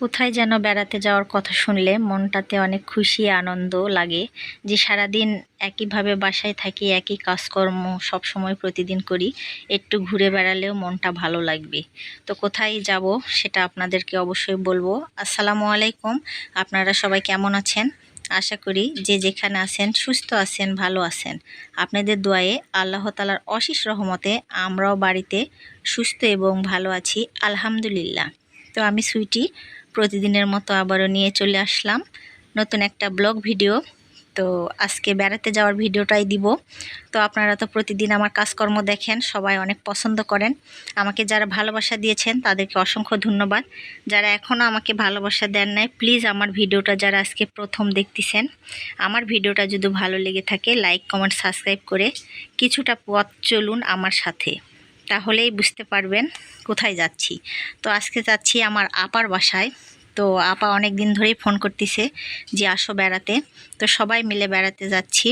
কোথায় যেন বেড়াতে যাওয়ার কথা শুনলে মনটাতে অনেক খুশি, আনন্দ লাগে যে সারাদিন একইভাবে বাসায় থাকি, একই কাজকর্ম সব সময় প্রতিদিন করি, একটু ঘুরে বেড়ালেও মনটা ভালো লাগবে। তো কোথায় যাব সেটা আপনাদেরকে অবশ্যই বলব। আসসালামু আলাইকুম, আপনারা সবাই কেমন আছেন? আশা করি যে যেখানে আছেন সুস্থ আছেন, ভালো আছেন। আপনাদের দোয়ায়ে আল্লাহ তালার অশেষ রহমতে আমরাও বাড়িতে সুস্থ এবং ভালো আছি, আলহামদুলিল্লাহ। তো আমি সুইটি প্রতিদিনের মতো আবারও নিয়ে চলে আসলাম নতুন একটা ব্লগ ভিডিও। তো আজকে বেড়াতে যাওয়ার ভিডিওটাই দিব। তো আপনারা তো প্রতিদিন আমার কাজকর্ম দেখেন, সবাই অনেক পছন্দ করেন। আমাকে যারা ভালোবাসা দিয়েছেন তাদেরকে অসংখ্য ধন্যবাদ। যারা এখনও আমাকে ভালোবাসা দেন নাই, প্লিজ আমার ভিডিওটা যারা আজকে প্রথম দেখতেছেন, আমার ভিডিওটা যদি ভালো লেগে থাকে, লাইক, কমেন্ট, সাবস্ক্রাইব করে কিছুটা পথ চলুন আমার সাথে। তাহলেই বুঝতে পারবেন কোথায় যাচ্ছি। তো আজকে যাচ্ছি আমার আপার বাসায়। তো আপা অনেক দিন ধরেই ফোন করতেছে যে আসো বেড়াতে। তো সবাই মিলে বেড়াতে যাচ্ছি।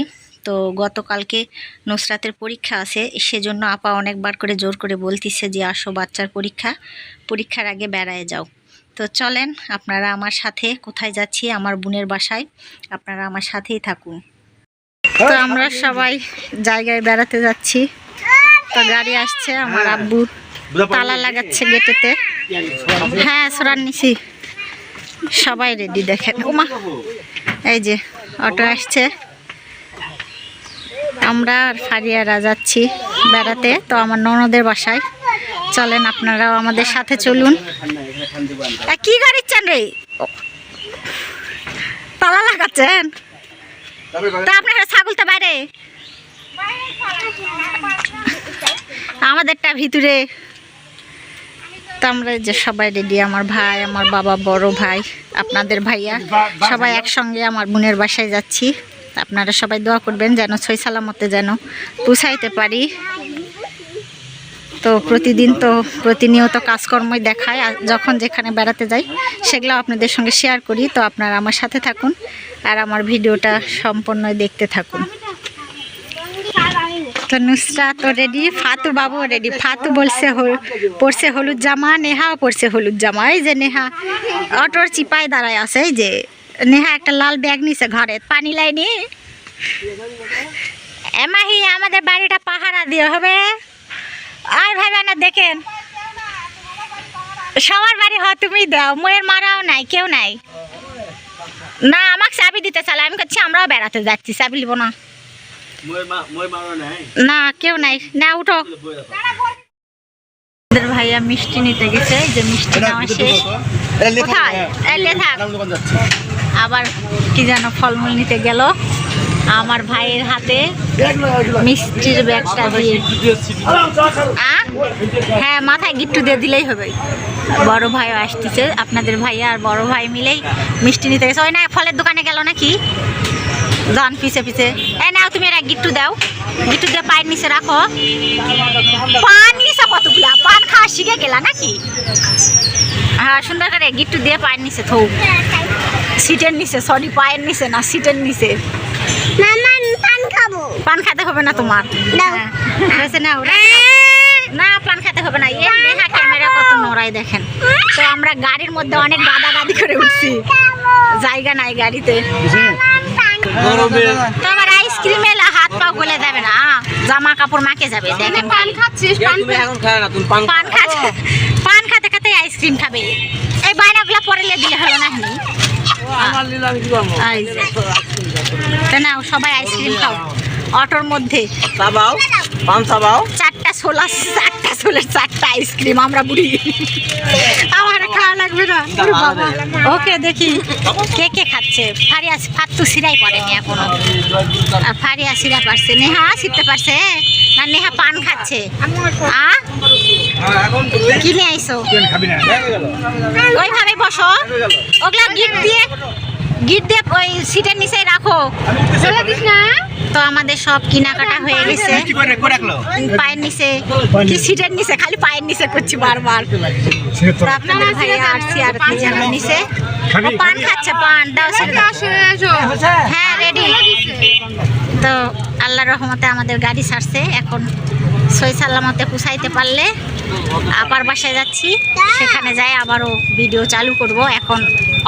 তো গতকালকে নুসরাতের পরীক্ষা আছে, সেজন্য আপা অনেকবার করে জোর করে বলতিছে যে আসো বাচ্চার পরীক্ষা, পরীক্ষার আগে বেড়ায় যাও। তো চলেন, আপনারা আমার সাথে কোথায় যাচ্ছি, আমার বোনের বাসায়, আপনারা আমার সাথেই থাকুন। তো আমরা সবাই জায়গায় বেড়াতে যাচ্ছি। তো গাড়ি আসছে আমার আব্বু তালা লাগাচ্ছে গেটেতে। হ্যাঁ সরান নিছি। সবাই রেডি দেখেন। ওমা এই যে অটো আসছে। আমরা আর ফারিয়ারা যাচ্ছি বেড়াতে তো আমার ননদের বাসায়। চলেন আপনারাও আমাদের সাথে চলুন। কি গাড়ি চান রে? তালা লাগাচ্ছেন? তো আপনারা ছাগলটা বাইরে? আমাদেরটা ভিতরে। আমরা যে সবাই রেডি আমার ভাই, আমার বাবা, বড় ভাই, আপনাদের ভাইয়া, সবাই একসঙ্গে আমার বোনের বাসায় যাচ্ছি। আপনারা সবাই দোয়া করবেন যেন ছয় সালামতে যেন পুষাইতে পারি। তো প্রতিদিন তো প্রতিনিয়ত কাজকর্মই দেখায় যখন যেখানে বেড়াতে যাই সেগুলো আপনাদের সঙ্গে শেয়ার করি। তো আপনারা আমার সাথে থাকুন, আর আমার ভিডিওটা সম্পূর্ণ দেখতে থাকুন। তো নুসরা, তো রেডি ফাতু বাবু রেডি ফাতু বলছে পরছে হলুদ জামা, নেহাও পড়ছে হলুদ জামা। এই যে নেহা, অটোর চিপায় দাঁড়ায় আছে, এই যে। নেহা একটা লাল ব্যাগ নিছে ঘরে। পানি লাইনি? এমাহি, আমাদের বাড়িটা পাহারা দিয়ে হবে। আর ভাইবা না দেখেন। সবার বাড়ি হ তুমি দাও। ময়ের মারাও নাই, কেউ নাই। না, আমাকে চাবি দিতে চালে। আমি করছি আমরাও বেড়াতে যাচ্ছি, চাবি লিব না। না কেউ নাই। না উঠো। ভাইয়া মিষ্টি নিতে গেছে যে মিষ্টি নেওয়া শেষ। থাক আবার কি যেন ফলমূল নিতে গেল। আমার ভাইয়ের হাতে মিষ্টির ব্যাগটা দিয়ে। হ্যাঁ মাথায় গিট্টু দিয়ে দিলেই হবে। বড় ভাইও আসতেছে। আপনাদের ভাইয়া আর বড় ভাই মিলেই মিষ্টি নিতে গেছে। ওই না ফলের দোকানে গেল নাকি? যান পিছে পিছে। এ নাও তুমি এরা গিট্টু দাও। গিট্টু দিয়ে পায়ের নিচে রাখো। পান নিছে কতগুলা? পান খাওয়া শিখে গেলা নাকি? হ্যাঁ সুন্দর করে গিট্টু দিয়ে পায়ের নিচে থৌ। সিটের নিচে সরি পায়ের নিচে না সিটের নিচে। পান খাব। পান খেতে হবে না তোমার। না হ্যাঁ, নাও, না পান খেতে হবে না। এ দেখা ক্যামেরা কত নোড়াই দেখেন। তো আমরা গাড়ির মধ্যে অনেক গাদা গাদি করে উঠছি। জায়গা নাই গাড়িতে। তো আবার আইসক্রিমে হাত পা গলে যাবে না জামা কাপড় মাকে যাবে দেখেন পান খাচ্ছিস পান এখন খায় না তুমি পান পান খাতে পান খাতে খাতে আইসক্রিম খাবে। এই বায়নাগুলো পরে লে দিলে হলো না সবাই আইসক্রিম খাও। অটোর মধ্যে। চাবাও পান চাবাও। চারটা ছোলা চারটা ছোলের চারটা আইসক্রিম আমরা বুড়ি। আমার খাওয়া লাগবে না। ওকে দেখি কে কে খাচ্ছে। ফারিয়া ফাত্তু সিরাই পড়েনি এখনও। ফারিয়া সিরা পারছে নেহা শিখতে পারছে না নেহা পান খাচ্ছে। আ? কি নিয়ে আইসো? ওইভাবে বসো। ওগুলা গিট দিয়ে গিট দিয়ে ওই সিটের নিচে রাখো। চলে দিস না তো আমাদের সব কেনাকাটা হয়ে গেছে। পায়ের নিচে। কি সিটের নিচে? খালি পায়ের নিচে করছি বারবার। তো আপনাদের ভাইয়া আসছি আর তিনজনের নিচে। পান খাচ্ছে পান দাও দাও। আসে এসো হ্যাঁ রেডি তো আল্লাহর রহমতে আমাদের গাড়ি ছাড়ছে। এখন সই সালামতে পুষাইতে পারলে আবার বাসায় যাচ্ছি। সেখানে যাই আবারও ভিডিও চালু করব। এখন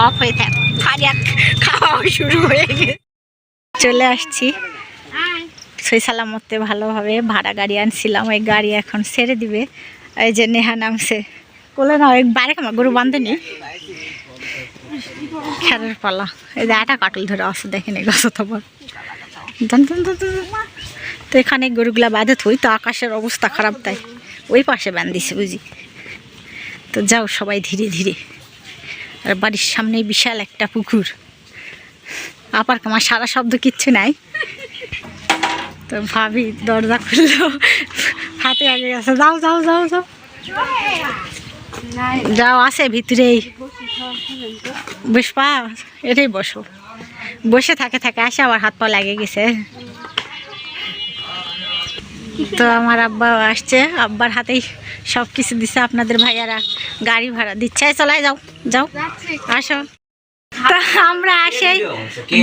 অফ হয়ে থাক। খাওয়া শুরু চলে আসছি। সই সালামতে ভালোভাবে ভাড়া গাড়ি আনছিলাম, ওই গাড়ি এখন ছেড়ে দিবে। এই যে নেহা নামছে। কোলে না, ওই বাইরে কামা গরু বান্ধেনি খেরের পালা। এই যে আটা কাটল ধরে আসে দেখেন এই গাছ তো বড়। দন দন দন দন দন। তো এখানে গরুগুলা বাঁধে থই, তো আকাশের অবস্থা খারাপ তাই। ওই পাশে বান্ধিছে বুঝি। তো যাও সবাই ধীরে ধীরে। আর বাড়ির সামনে বিশাল একটা পুকুর। আপার কামার সারা শব্দ কিচ্ছু নাই। তো ভাবি দরজা খুললো। হাতে আগে গেছে, যাও যাও যাও যাও। যাও, আছে ভিতরেই। বসবা, এটাই বসো। বসে থাকে থাকে, আসে, আবার হাত পা লাগে গেছে। তো আমার আব্বা আসছে। আব্বার হাতেই সব কিছু দিছে। আপনাদের ভাইয়ারা গাড়ি ভাড়া দিচ্ছে। চলাই যাও যাও। আসো। তো আমরা আসেই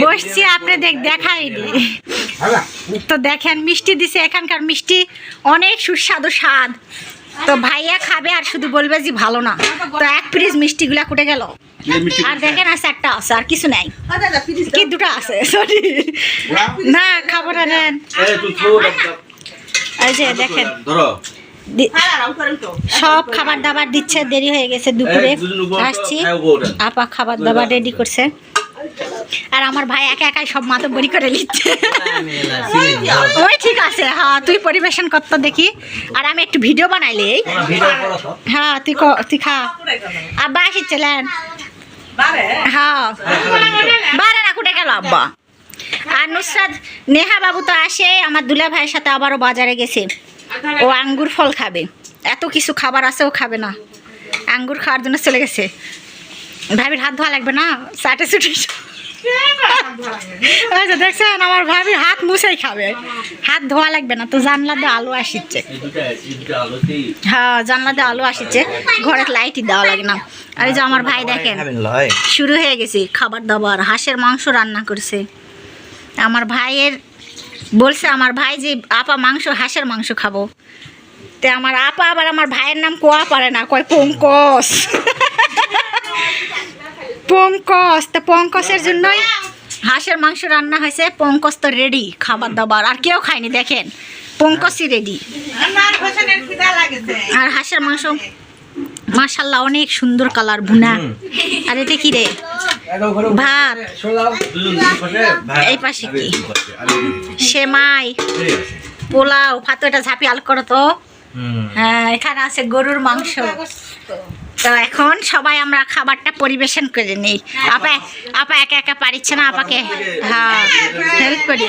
বসছি আপনি আপনাদের দেখাইনি তো দেখেন মিষ্টি দিছে। এখানকার মিষ্টি অনেক সুস্বাদু স্বাদ। তো ভাইয়া খাবে আর শুধু বলবে যে ভালো না। তো এক পিস মিষ্টিগুলা কুটে গেল। আর দেখেন আছে একটা আছে আর কিছু নাই। কি দুটো আছে? সরি না খাবার নেন। এই যে দেখেন। সব খাবার দাবার দিচ্ছে দেরি হয়ে গেছে দুপুরে। আসছি। আপা খাবার দাবার রেডি করছে। আর আমার ভাই একা একাই সব মাতব্বরি করে নিচ্ছে ওই ঠিক আছে হ্যাঁ তুই পরিবেশন করতে দেখি। আর আমি একটু ভিডিও বানাইলে। হ্যাঁ তুই তুই খা। আব্বা আসিছিলেন হ্যাঁ। বারে না কুটে গেল আব্বা? আর নুসরাত নেহা বাবু তো আসে আমার দুলা ভাইয়ের সাথে আবারও বাজারে গেছে। ও আঙ্গুর ফল খাবে। এত কিছু খাবার আছে ও খাবে না। আঙ্গুর খাওয়ার জন্য চলে গেছে। ভাবির হাত ধোয়া লাগবে না? চাটে ওই যে দেখছেন আমার ভাবি হাত মুছেই খাবে। হাত ধোয়া লাগবে না তো জানলা দিয়ে আলো আসিচ্ছে। হ্যাঁ জানলা দিয়ে আলো আসিচ্ছে। ঘরে লাইটই দেওয়া লাগে না। আর এই যে আমার ভাই দেখেন শুরু হয়ে গেছে খাবার দাবার হাঁসের মাংস রান্না করছে। আমার ভাইয়ের বলছে আমার ভাই যে আপা মাংস হাঁসের মাংস খাব। তে আমার আপা আবার আমার ভাইয়ের নাম কোয়া পারে না কয় পঙ্কজ। পঙ্কজ তো পঙ্কজের জন্যই হাঁসের মাংস রান্না হয়েছে পঙ্কজ তো রেডি খাবার দাবার আর কেউ খায়নি দেখেন। পঙ্কজই রেডি আর হাঁসের মাংস মাশাল্লাহ অনেক সুন্দর কালার ভুনা। আর এটা কি রে? ভাত। এই পাশে কি? সেমাই পোলাও ভাত এটা ঝাঁপি আল করো তো। হ্যাঁ এখানে আছে গরুর মাংস। তো। এখন সবাই আমরা খাবারটা পরিবেশন করে নিই। আপা আপা একা একা পারিচ্ছে না আপাকে? হ্যাঁ হেল্প করি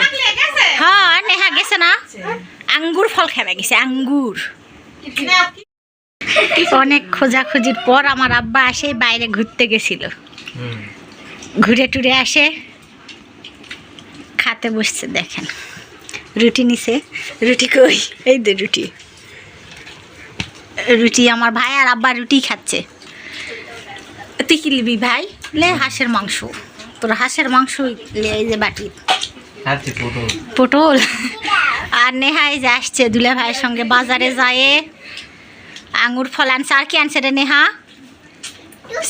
হ্যাঁ নেহা গেছে না? আঙ্গুর ফল খেলা গেছে আঙ্গুর। অনেক খোঁজাখুঁজির পর আমার আব্বা আসে বাইরে ঘুরতে গেছিল। ঘুরে টুরে আসে খাতে বসছে দেখেন। রুটি নিছে। রুটি কই? এই দে রুটি। রুটি আমার ভাই আর আব্বা রুটি খাচ্ছে। তুই কি নিবি ভাই? লে হাঁসের মাংস। তোর হাঁসের মাংস লে এই যে বাটি। পটল। আর নেহাই যে আসছে দুলে ভাইয়ের সঙ্গে বাজারে যায়। আঙুর ফল আনছে। আর কি আনছে রে নেহা?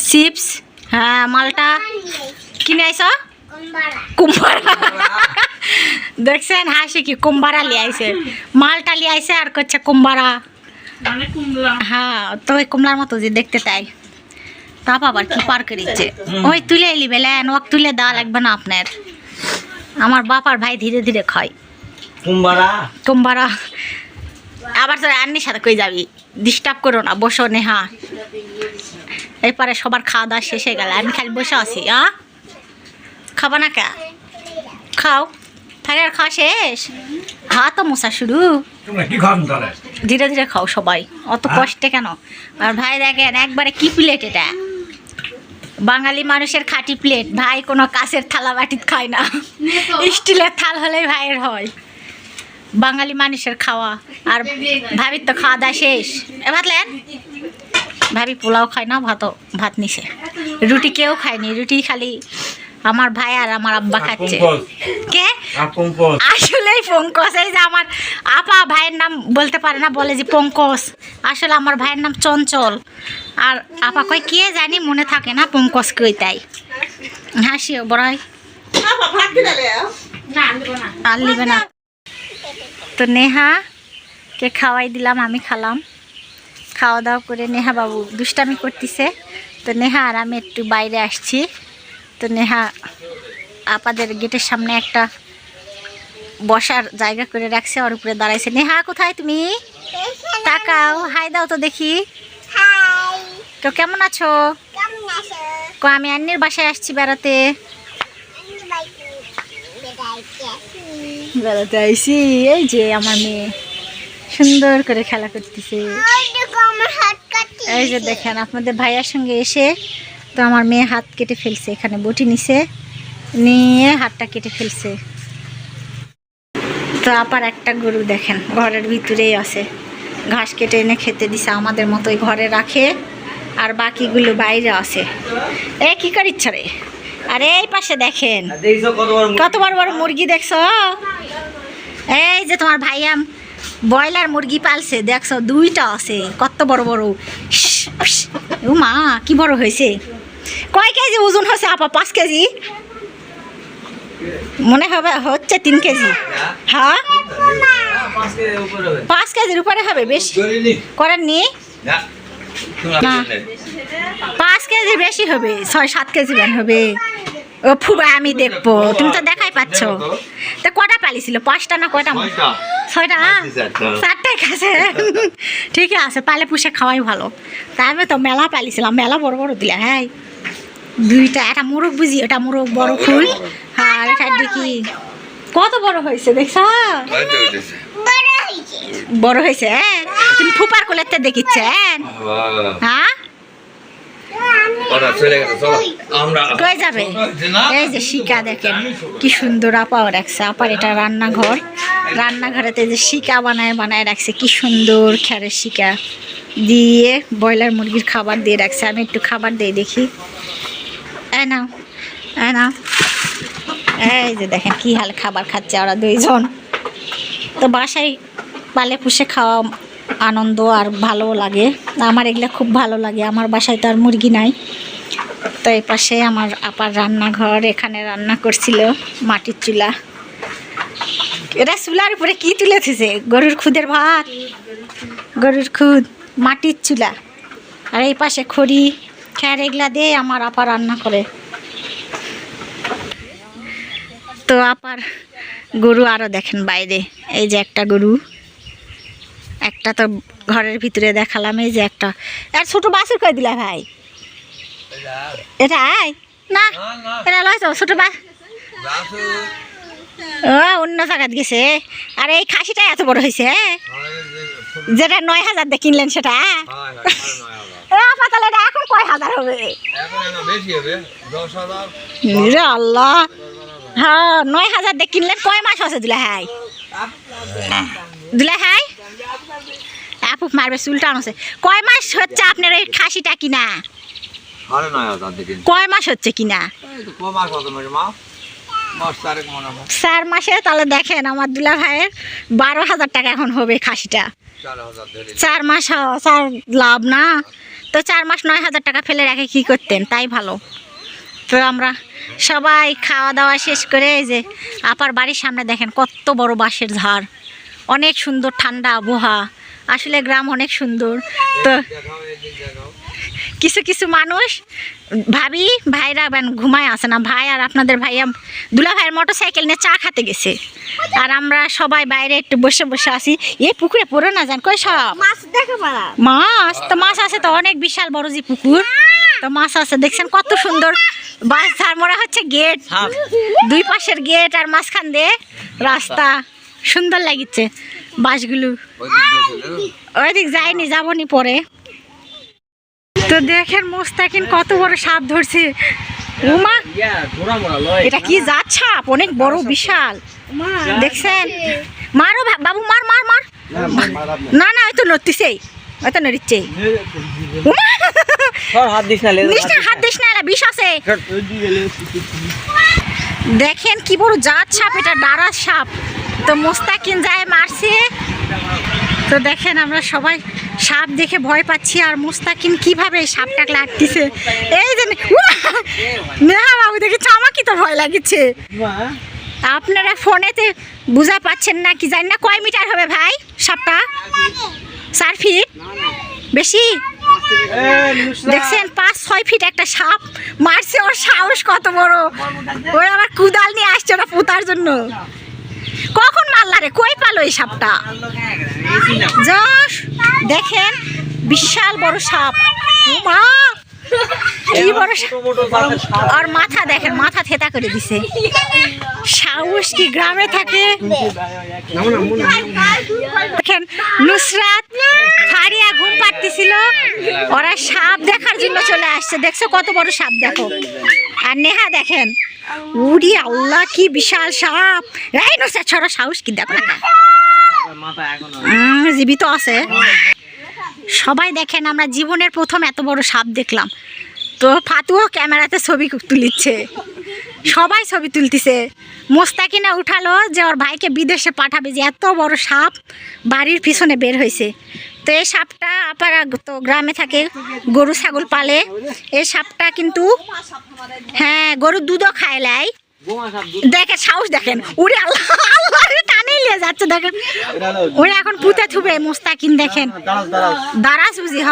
চিপস হ্যাঁ মালটা। কিনে আইস কুম্বারা দেখছেন হাসি কি কুম্বারা লিয়ে আইছে। মালটা লিয়ে আইছে আর করছে কুম্বারা হ্যাঁ তো ওই কুমলার মতো যে দেখতে তাই। তাপ আবার কি পার করিচ্ছে? ওই তুলে এলি বেলেন ওক তুলে দেওয়া লাগবে না আপনার। আমার বাপার ভাই ধীরে ধীরে খায়। কুম্বারা কুম্বারা আবার তোর আন্নির সাথে কই যাবি? ডিস্টার্ব করো না বসো নেহা। এরপরে সবার খাওয়া দাওয়া শেষ হয়ে গেল আমি খালি বসে আছি আ? খাবা না কে? খাও। তাহলে আর খাওয়া শেষ? হাত তো মশা শুরু। ধীরে ধীরে খাও সবাই অত কষ্টে কেন? আর ভাই দেখেন একবারে কি প্লেট এটা? বাঙালি মানুষের খাঁটি প্লেট ভাই কোনো কাছের থালা বাটিত খায় না। স্টিলের থাল হলেই ভাইয়ের হয়। বাঙালি মানুষের খাওয়া আর ভাবির তো খাওয়া দাওয়া শেষ। এ ভাতলেন ভাবি পোলাও খায় না ভাতও ভাত নিছে। রুটি কেউ খায়নি রুটি খালি আমার ভাই আর আমার আব্বা খাচ্ছে। কে? আসলেই পঙ্কজ এই যে আমার আপা ভাইয়ের নাম বলতে পারে না বলে যে পঙ্কজ। আসলে আমার ভাইয়ের নাম চঞ্চল। আর আপা কয় কে জানি মনে থাকে না পঙ্কজ কই তাই। হাসিও বড়াই। আর নিবে না। তো নেহা কে খাওয়াই দিলাম আমি খালাম। খাওয়া দাওয়া করে নেহা বাবু দুষ্টামি করতেছে। তো নেহা আর আমি একটু বাইরে আসছি। তো নেহা আপাদের গেটের সামনে একটা বসার জায়গা করে রাখছে ওর উপরে দাঁড়াইছে। নেহা কোথায় তুমি? তাকাও হাই দাও তো দেখি। তো কেমন আছো? আমি আন্নির বাসায় আসছি বেড়াতে আমি বাইকে বেড়াইতে আসি বেড়াতে আইছি এই যে আমার মেয়ে সুন্দর করে খেলা করতেছে। ওই দেখো আমার হাত কাটি এই যে দেখেন আপনাদের ভাইয়ার সঙ্গে এসে তো আমার মেয়ে হাত কেটে ফেলছে এখানে বটি নিছে নিয়ে হাতটা কেটে ফেলছে। তো আপার একটা গরু দেখেন ঘরের ভিতরেই আছে। ঘাস কেটে এনে খেতে দিছে আমাদের মতোই ঘরে রাখে আর বাকিগুলো বাইরে আছে। এ কি করিচ্ছ রে? আর এই পাশে দেখেন? কত বড় বড় মুরগি দেখছ? এই যে তোমার ভাইয়াম ব্রয়লার মুরগি পালছে দেখছ দুইটা আছে কত বড় বড়। ও মা কি বড় হয়েছে। কয় কেজি ওজন হয়েছে আপা পাঁচ কেজি? মনে হবে হচ্ছে তিন কেজি। হ্যাঁ? পাঁচ কেজির উপরে হবে। বেশি। করেননি না। পাঁচ কেজি বেশি হবে ছয় সাত কেজি ব্যান হবে। ও ফুবা আমি দেখব। তুমি তো দেখাই পাচ্ছ। তা কটা পালিছিল? পাঁচটা না কয়টা ছয়টা। চারটা। চারটাই খাচ্ছে ঠিক আছে পালে পুষে খাওয়াই ভালো। তা আমি তো মেলা পালিছিলাম মেলা বড় বড় দিলে হ্যাঁ? দুইটা একটা মোরগ বুঝি ওটা মোরগ বড় ফুল হ্যাঁ আর এটা দেখি। কত বড় হয়েছে দেখছ? হয়তো বড় হয়েছে। বড় হয়েছে হ্যাঁ? তুমি ফুপার কোলেতে দেখিচ্ছেন হ্যাঁ? যাবে? এই যে শিকা দেখেন সুন্দর আপাও রাখছে। আপার এটা রান্নাঘর। রান্নাঘরেতে যে শিকা বানায় বানায় রাখছে সুন্দর শিকা। দিয়ে ব্রয়লার মুরগির খাবার দিয়ে রাখছে। আমি একটু খাবার দিয়ে দেখি। এ নাও। এই যে দেখেন, কি হাল খাবার খাচ্ছে ওরা দুইজন। তো বাসায় পালে পুষে খাওয়া আনন্দ আর ভালো লাগে। আমার এগুলো খুব ভালো লাগে। আমার বাসায় তো আর মুরগি নাই। তো এই পাশে আমার আপার রান্নাঘর, এখানে রান্না করছিল মাটির চুলা। এটা চুলার উপরে কি তুলেছে? গরুর খুদের ভাত? গরুর খুদ, মাটির চুলা। আর এই পাশে খড়ি। খ্যার এগুলা দিয়ে আমার আপা রান্না করে। তো আপার গরু আরও দেখেন বাইরে। এই যে একটা গরু। একটা তো ঘরের ভিতরে দেখালাম এই যে একটা। আর ছোট বাছুর কই দিলা ভাই? এটা আয়। না। এটা লয় তো ছোট বাস। ও অন্য জায়গাত গেছে। আর এই খাসিটা এত বড় হয়েছে যেটা নয় হাজার দিয়ে কিনলেন সেটা হয়, হয়, এখন কয় হাজার হবে? আল্লাহ। হ্যাঁ নয় হাজার দিয়ে কিনলেন কয় মাস আছে দিলা হাই দিলা হাই আপুক মারবে চুলটা আনছে। কয় মাস হচ্ছে আপনার এই খাসিটা কিনা। কয় মাস হচ্ছে কিনা? হয়। চার মাসে তাহলে দেখেন আমার দুলা ভাইয়ের বারো হাজার টাকা এখন হবে খাসিটা। চার মাস হ- চার লাভ না? তো চার মাস নয় হাজার টাকা ফেলে রেখে কি করতেন? তাই ভালো। তো আমরা সবাই খাওয়া দাওয়া শেষ করে এই যে আপার বাড়ির সামনে দেখেন কত বড় বাঁশের ঝাড়। অনেক সুন্দর ঠান্ডা আবহাওয়া। আসলে গ্রাম অনেক সুন্দর। তো। কিছু কিছু মানুষ ভাবি ভাইরা বেন ঘুমায় আসে না। ভাই আর আপনাদের ভাইয়া দুলা ভাইয়ের মোটর সাইকেল নিয়ে চা খাতে গেছে। আর আমরা সবাই বাইরে একটু বসে বসে আসি এ পুকুরে পড়ে না যান কই সব? মাছ দেখো মাছ? তো মাছ আছে তো অনেক বিশাল বড় যে পুকুর। তো মাছ আছে দেখছেন কত সুন্দর। বাস ধার মোড়া হচ্ছে গেট। দুই পাশের গেট আর মাঝখান দিয়ে রাস্তা। সুন্দর লাগিচ্ছে বাসগুলো। ওইদিক যাইনি যাবনি পরে। তো দেখেন মোস্তাকিন কত বড় সাপ ধরছে। উমা। এটা কি জাত সাপ? অনেক বড় বিশাল। দেখছেন? মারো বাবু মার মার মার। না না ওই তো নড়তিছেই ওই তো নড়িচ্ছে। হাত দিস না, হাত দিস না। বিষ আছে। দেখেন কি বড় জাত সাপ, এটা ডারার সাপ। তো মোস্তাকিন যায় মারছে। তো দেখেন আমরা সবাই সাপ দেখে ভয় পাচ্ছি, আর মোস্তাকিন কীভাবে এই সাপটাকে লাগতেছে। এই যে! নেহা বাবু, দেখেছে? আমাকে তো ভয় লাগিছে। আপনারা ফোনেতে বুঝা পাচ্ছেন না কি জানি না, কয় মিটার হবে ভাই সাপটা? চার ফিট? বেশি? দেখছেন পাঁচ ছয় ফিট একটা সাপ। মারছে ওর সাহস কত বড়। ওই আবার কুদাল নিয়ে আসছে ওরা পোতার জন্য। কখন মারলা রে? কই পালো এই সাপটা? যশ দেখেন বিশাল বড় সাপ। মা কি বড় আর মাথা দেখেন মাথা থেতা করে দিছে। সাহস কি গ্রামে থাকে? দেখেন নুসরাত ফারিয়া ঘুম পাড়তেছিল। ওরা সাপ দেখার জন্য চলে আসছে। দেখছ কত বড় সাপ দেখো। আর নেহা দেখেন উড়ি আল্লাহ কি বিশাল সাপ। এই নুসরাত ছড়া সাহস কি দেখো না। জীবিত আছে। সবাই দেখেন আমরা জীবনের প্রথম এত বড় সাপ দেখলাম তো ফাতুও ক্যামেরাতে ছবি তুলিচ্ছে সবাই ছবি তুলতেছে মোস্তাকিনা উঠালো যে ওর ভাইকে বিদেশে পাঠাবে যে এত বড় সাপ বাড়ির পিছনে বের হয়েছে তো এই সাপটা আপারা তো গ্রামে থাকে গরু ছাগল পালে এই সাপটা কিন্তু হ্যাঁ গরুর দুধও খায় লাই দেখে সাহস দেখেন উড়ে আল্লাহ আল্লাহ টানে যাচ্ছে দেখেন। ওরা এখন পুঁতে থুবে মুস্তাকিন দেখেন। দাঁড়াস বুঝি হ।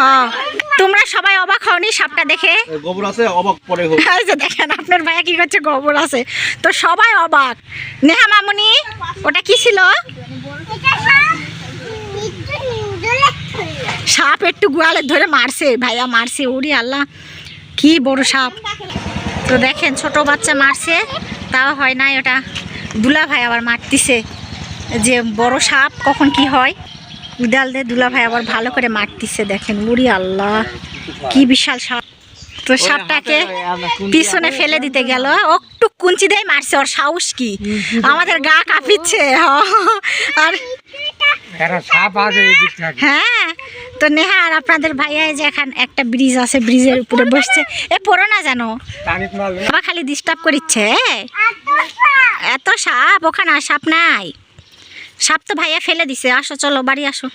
তোমরা সবাই অবাক হওনি সাপটা দেখে? গোবর আছে অবাক পরে হোক। এই যে দেখেন আপনার ভাইয়া কি করছে? গোবর আছে। তো সবাই অবাক। নেহা মামুনি ওটা কি ছিল? সাপ একটু গোয়ালে ধরে মারছে ভাইয়া মারছে ওরি আল্লাহ কি বড় সাপ। তো দেখেন ছোট বাচ্চা মারছে তাও হয় নাই ওটা। দুলা ভাই আবার মারতিছে। যে বড় সাপ কখন কি হয়? উদাল দিয়ে দুলা ভাই আবার ভালো করে মারতিছে দেখেন। উড়ি আল্লাহ কি বিশাল সাপ। তো সাপটাকে পিছনে ফেলে দিতে গেল। একটু কুঞ্চি দিয়ে মারছে ওর সাহস কি? আমাদের গা কাঁপিচ্ছে হ। আর হ্যাঁ তো নেহা আর আপনাদের ভাইয়া যে এখন একটা ব্রিজ আছে ব্রিজের উপরে বসছে। এ পড়ো না জানো বাবা খালি ডিস্টার্ব করিচ্ছে এত সাপ ওখানে আর সাপ নাই। সাপ তো ভাইয়া ফেলে দিছে। আসো চলো বাড়ি আসো।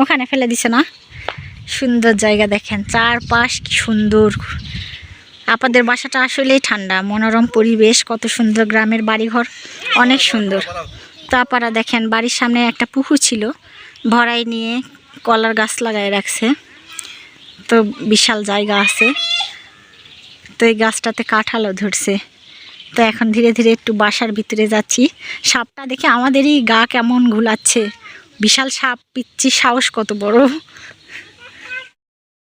ওখানে ফেলে দিছে না? সুন্দর জায়গা দেখেন চারপাশ কি সুন্দর। আপনাদের বাসাটা আসলেই ঠান্ডা মনোরম পরিবেশ কত সুন্দর গ্রামের বাড়িঘর অনেক সুন্দর। তারপরে দেখেন বাড়ির সামনে একটা পুকুর ছিল ভরাই নিয়ে কলার গাছ লাগাই রাখছে। তো বিশাল জায়গা আছে। তো এই গাছটাতে কাঁঠালও ধরছে। তো এখন ধীরে ধীরে একটু বাসার ভিতরে যাচ্ছি। সাপটা দেখে আমাদেরই গা কেমন ঘুলাচ্ছে। বিশাল সাপ, পিচ্ছি, সাহস কত বড়।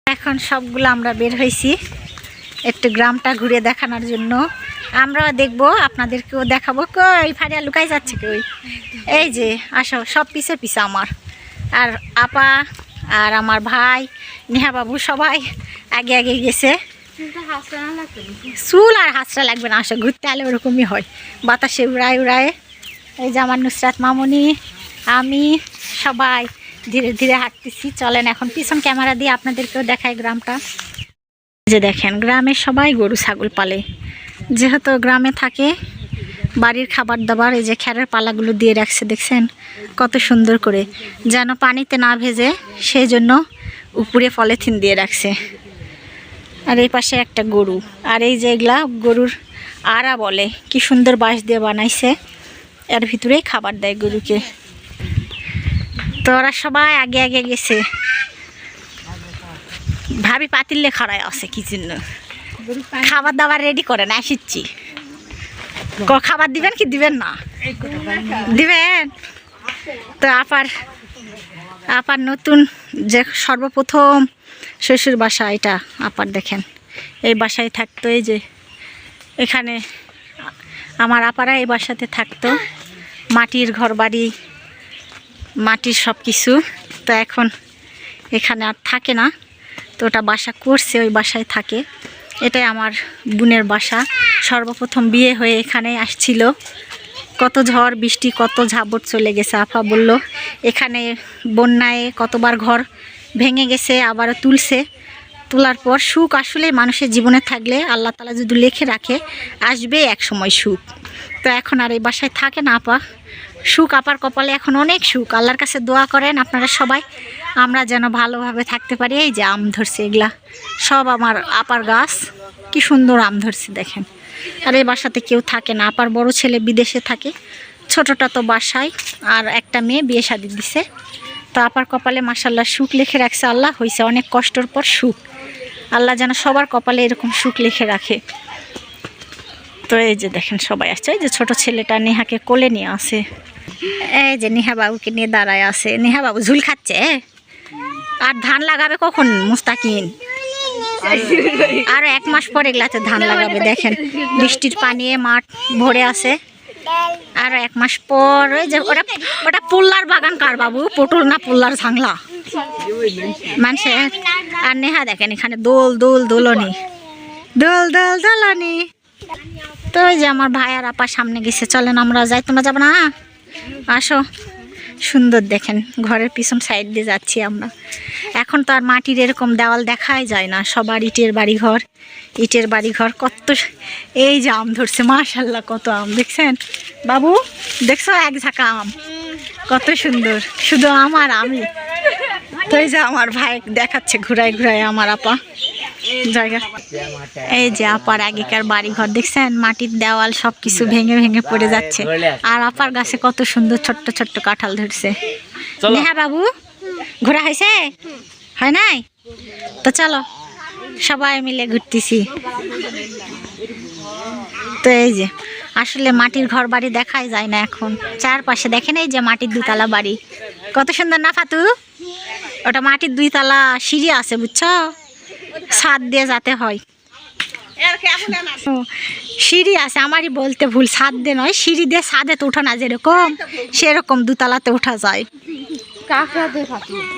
এখন সবগুলো আমরা বের হয়েছি একটু গ্রামটা ঘুরে দেখানোর জন্য। আমরাও দেখব, আপনাদেরকেও দেখাবো। কই, ফারিয়া লুকাই যাচ্ছে কই? এই যে, আসো, সব পিছে পিছে আমার। আর আপা আর আমার ভাই, নেহা বাবু সবাই আগে আগে গেছে। চুল আর হাঁসটা লাগবে না আসা ঘুরতে আলে ওরকমই হয়। বাতাসে উড়ায় উড়ায়, এই যে আমার নুসরাত মামনি, আমি সবাই ধীরে ধীরে হাঁটতেছি। চলেন এখন পিছন ক্যামেরা দিয়ে আপনাদেরকেও দেখায় গ্রামটা। যে দেখেন, গ্রামে সবাই গরু, ছাগল পালে। যেহেতু গ্রামে থাকে, বাড়ির খাবার দাবার এই যে খ্যারের পালাগুলো দিয়ে রাখছে, দেখছেন? কত সুন্দর করে। যেন পানিতে না ভেজে, সেই জন্য উপরে পলিথিন দিয়ে রাখছে। আর এই পাশে একটা গরু। আর এই যে এগুলা গরুর আড়া বলে, কি সুন্দর বাঁশ দিয়ে বানাইছে। এর ভিতরেই খাবার দেয় গরুকে। তো ওরা সবাই আগে আগে গেছে। ভাবি পাতিলে খাড়ায় আছে কি জন্য খাবার দাবার রেডি করেন আসিচ্ছি। ক- খাবার দিবেন কি দিবেন না? দিবেন? তো আপার আপার নতুন যে সর্বপ্রথম শ্বশুর বাসা, এটা আপার দেখেন। এই বাসায় থাকতো এই যে, এখানে আমার আপারা এই বাসাতে থাকতো। মাটির ঘর বাড়ি, মাটির সব কিছু। তো এখন এখানে আর থাকে না। তো ওটা বাসা করছে, ওই বাসায় থাকে। এটাই আমার বোনের বাসা। সর্বপ্রথম বিয়ে হয়ে এখানে আসছিল। কত ঝড়, বৃষ্টি, কত ঝাপট চলে গেছে আফা বলল। এখানে বন্যায় কতবার ঘর ভেঙে গেছে, আবারও তুলছে। তোলার পর সুখ আসলে মানুষের জীবনে থাকলে আল্লাহ তালা যদি লেখে রাখে, আসবে এক সময় সুখ। তো এখন আর এই বাসায় থাকে না আপা। সুখ আপার কপালে এখন অনেক সুখ। আল্লাহর কাছে দোয়া করেন আপনারা সবাই। আমরা যেন ভালোভাবে থাকতে পারি। এই যে আম ধরছে এগুলা। সব আমার আপার গাছ। কি সুন্দর আম ধরছে, দেখেন। আর এই বাসাতে কেউ থাকে না। আপার বড় ছেলে বিদেশে থাকে। ছোটটা তো বাসায়। আর একটা মেয়ে বিয়ে শাদি দিছে। তো আপার কপালে মাসাল্লাহ সুখ লিখে রাখছে। আল্লাহ হয়েছে অনেক কষ্টর পর সুখ। আল্লাহ যেন সবার কপালে এরকম সুখ লিখে রাখে। তো এই যে দেখেন সবাই আসছে। এই যে ছোট ছেলেটা নেহাকে কোলে নিয়ে আসে এই যে নেহা বাবুকে নিয়ে দাঁড়ায় আছে। নেহা বাবু ঝুল খাচ্ছে আর ধান লাগাবে কখন, মুস্তাকিন? আর এক মাস পরে এগুলাতে ধান লাগাবে। দেখেন, বৃষ্টির পানিয়ে মাঠ ভরে আছে। আর এক মাস পর ওই যে ওটা ওটা পুল্লার বাগান কার বাবু? পটল না পুল্লার ঝাংলা? মানুষে আর নেহা দেখেন এখানে দোল দোল, দোলনি। দোল দোল, দোলনি। তো ওই যে আমার ভাই আর আপার সামনে গেছে, চলেন আমরা যাই, তোমরা যাব না? আসো। সুন্দর দেখেন, ঘরের পিছন সাইড দিয়ে যাচ্ছি আমরা। এখন তো আর মাটির এরকম দেওয়াল দেখাই যায় না, সবার ইটের বাড়ি ঘর ইটের বাড়ি ঘর কত এই যে আম ধরছে মাশাল্লাহ কত আম, দেখছেন? বাবু, দেখছ এক ঝাঁকা আম? কত সুন্দর, শুধু আমার আমি। তো এই যে আমার ভাই দেখাচ্ছে, ঘুরায় ঘুরায় আমার আপা। জায়গা। এই যে আপার আগেকার বাড়ি ঘর দেখছেন? মাটির দেওয়াল সব কিছু ভেঙে ভেঙে পড়ে যাচ্ছে। আর আপার গাছে কত সুন্দর ছোট্ট ছোট্ট কাঁঠাল ধরছে। নেহা বাবু ঘোরা হয়েছে? হয় নাই? তো চলো সবাই মিলে ঘুরতেছি। তো এই যে আসলে মাটির ঘর বাড়ি দেখাই যায় না এখন। চারপাশে দেখেন এই যে মাটির দুতলা বাড়ি। কত সুন্দর না ফাতু? ওটা মাটির দুইতলা সিঁড়ি আছে বুঝছ? ছাদ দিয়ে যাতে হয়। সিঁড়ি আছে আমারই বলতে ভুল ছাদ দিয়ে নয় সিঁড়ি দিয়ে ছাদে তো ওঠা না যেরকম সেরকম দুতলাতে ওঠা যায়।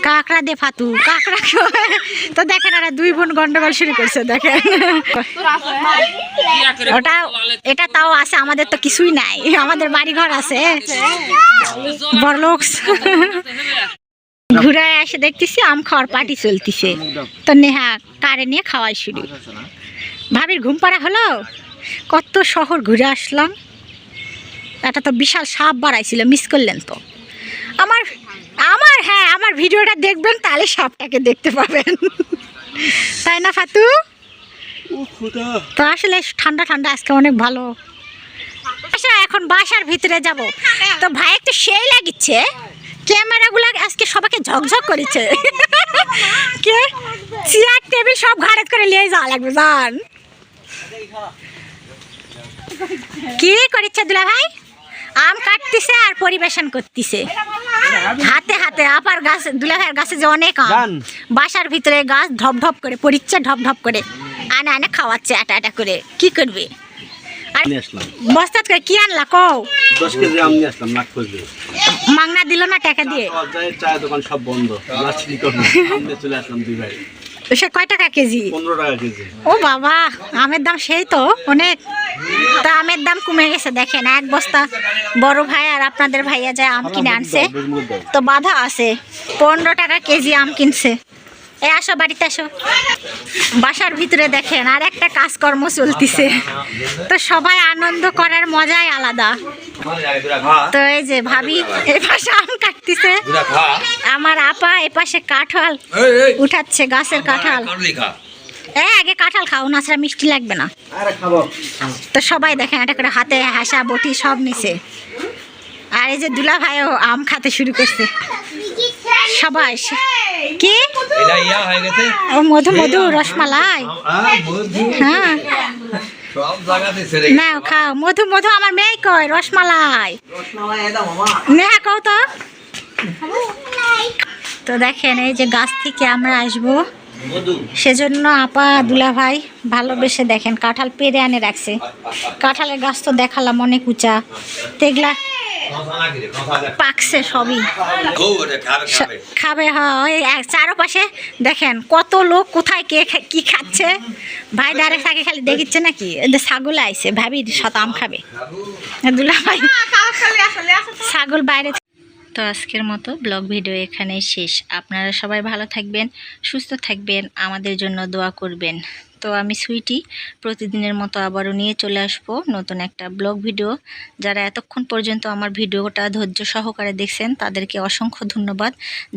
কাঁকড়া দে ফাতু কাঁকড়া তো দেখেন ওরা দুই বোন গন্ডগোল শুরু করছে দেখেন। ওটা এটা তাও আছে আমাদের তো কিছুই নাই আমাদের বাড়ি ঘর আছে। বড়লোক। ঘুরে এসে দেখতেছি আম খাওয়ার পার্টি চলতিছে। তো নেহা কারে নিয়ে খাওয়াই শুরু। ভাবির ঘুম পাড়া হলো। কত শহর ঘুরে আসলাম। এটা তো বিশাল সাপ বাড়াইছিল মিস করলেন তো। আমার আমার হ্যাঁ আমার ভিডিওটা দেখবেন, তাহলে সাপটাকে দেখতে পাবেন। তাই না, ফাতু? তো আসলে ঠান্ডা ঠান্ডা, আজকে অনেক ভালো। আচ্ছা এখন বাসার ভিতরে যাব। তো ভাই, একটু সেই লাগিচ্ছে। ক্যামেরাগুলো আজকে সবাইকে ঝকঝক করেছে। কে? চেয়ার টেবিল সব ঘাড়ে করে নিয়ে যাওয়া লাগবে জান। কি করেছে দুলা ভাই? আম কাটতেছে আর পরিবেশন করতেছে। হাতে হাতে আপার গাছ দুলা ভাইয়ের গাছে যে অনেক আম। বাসার ভিতরে গাছ ঢপ ঢপ করে পরিচ্ছে ঢপ ঢপ করে আনে আনে খাওয়াচ্ছে আটা আটা করে। কি করবে? আর বস্তাত করে কি আনলা কও? দশ কেজি আম নিয়ে আসলাম নাক মাংনা দিল না টাকা দিয়ে? চায়ের দোকান সব বন্ধ। চলে আসলাম দুই ভাই। সে কয় টাকা কেজি? পনেরো টাকা কেজি। ও বাবা আমের দাম সেই তো অনেক। তা আমের দাম কমে গেছে দেখেন এক বস্তা। বড় ভাই আর আপনাদের ভাইয়া যায় আম কিনে আনছে তো বাধা আছে। পনেরো টাকা কেজি আম কিনছে। এ আসো, বাড়িতে আসো। বাসার ভিতরে দেখেন, আর একটা কাজকর্ম চলতিছে। তো সবাই আনন্দ করার মজাই আলাদা। তো এই যে ভাবি এই পাশে আম কাটতিছে। আমার আপা এ পাশে কাঁঠাল উঠাচ্ছে, গাছের কাঁঠাল। এ, আগে কাঁঠাল খাও না ছাড়া মিষ্টি লাগবে না। তো সবাই দেখেন এটা করে হাতে হাসা, বটি সব নিছে। আর এই যে দুলা ভাইও আম খেতে শুরু করছে। সবাই সে- কি মধু মধু রসমালাই। হ্যাঁ, না হ্যাঁ। সব জায়গাতে ছেড়ে নাও খাও। মধু মধু আমার মেয়ে কয় রসমালাই। নেহা কও তো। তো দেখেন এই যে গাছ থেকে আমরা আসব। সেজন্য আপা দুলা ভাই ভালোবেসে দেখেন কাঁঠাল পেরে আনে রাখছে। কাঁঠালের গাছ তো দেখালাম অনেক উঁচা। তেগলা পাকছে সবই। খাবে হয় চারপাশে দেখেন কত লোক কোথায় কে কি খাচ্ছে। ভাই ডাইরেক্ট থাকে খালি দেখিচ্ছে নাকি? ছাগল আইছে ভাবি সাত আম খাবে। দুলা ভাই ছাগল বাইরে তো আজকের মতো ব্লগ ভিডিও এখানেই শেষ। আপনারা সবাই ভালো থাকবেন, সুস্থ থাকবেন, আমাদের জন্য দোয়া করবেন। তো আমি সুইটি প্রতিদিনের মতো আবারও নিয়ে চলে আসব নতুন একটা ব্লগ ভিডিও। যারা এতক্ষণ পর্যন্ত আমার ভিডিওটা ধৈর্য সহকারে দেখছেন, তাদেরকে অসংখ্য ধন্যবাদ।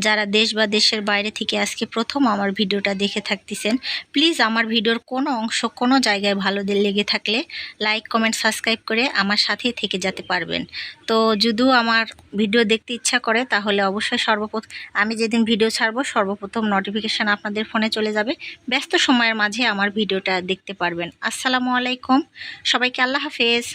যারা দেশ বা দেশের বাইরে থেকে আজকে প্রথম আমার ভিডিওটা দেখে থাকতেছেন, প্লিজ আমার ভিডিওর কোনো অংশ কোনো জায়গায় ভালো লেগে থাকলে লাইক, কমেন্ট, সাবস্ক্রাইব করে আমার সাথে থেকে যেতে পারবেন। তো যদিও আমার ভিডিও দেখতে ইচ্ছা করে, তাহলে অবশ্যই সর্বপ্রথম আমি যেদিন ভিডিও ছাড়বো, সর্বপ্রথম নোটিফিকেশান আপনাদের ফোনে চলে যাবে। ব্যস্ত সময়ের মাঝে আমার ভিডিওটা দেখতে পারবেন। আসসালামু আলাইকুম। সবাইকে আল্লাহ হাফেজ।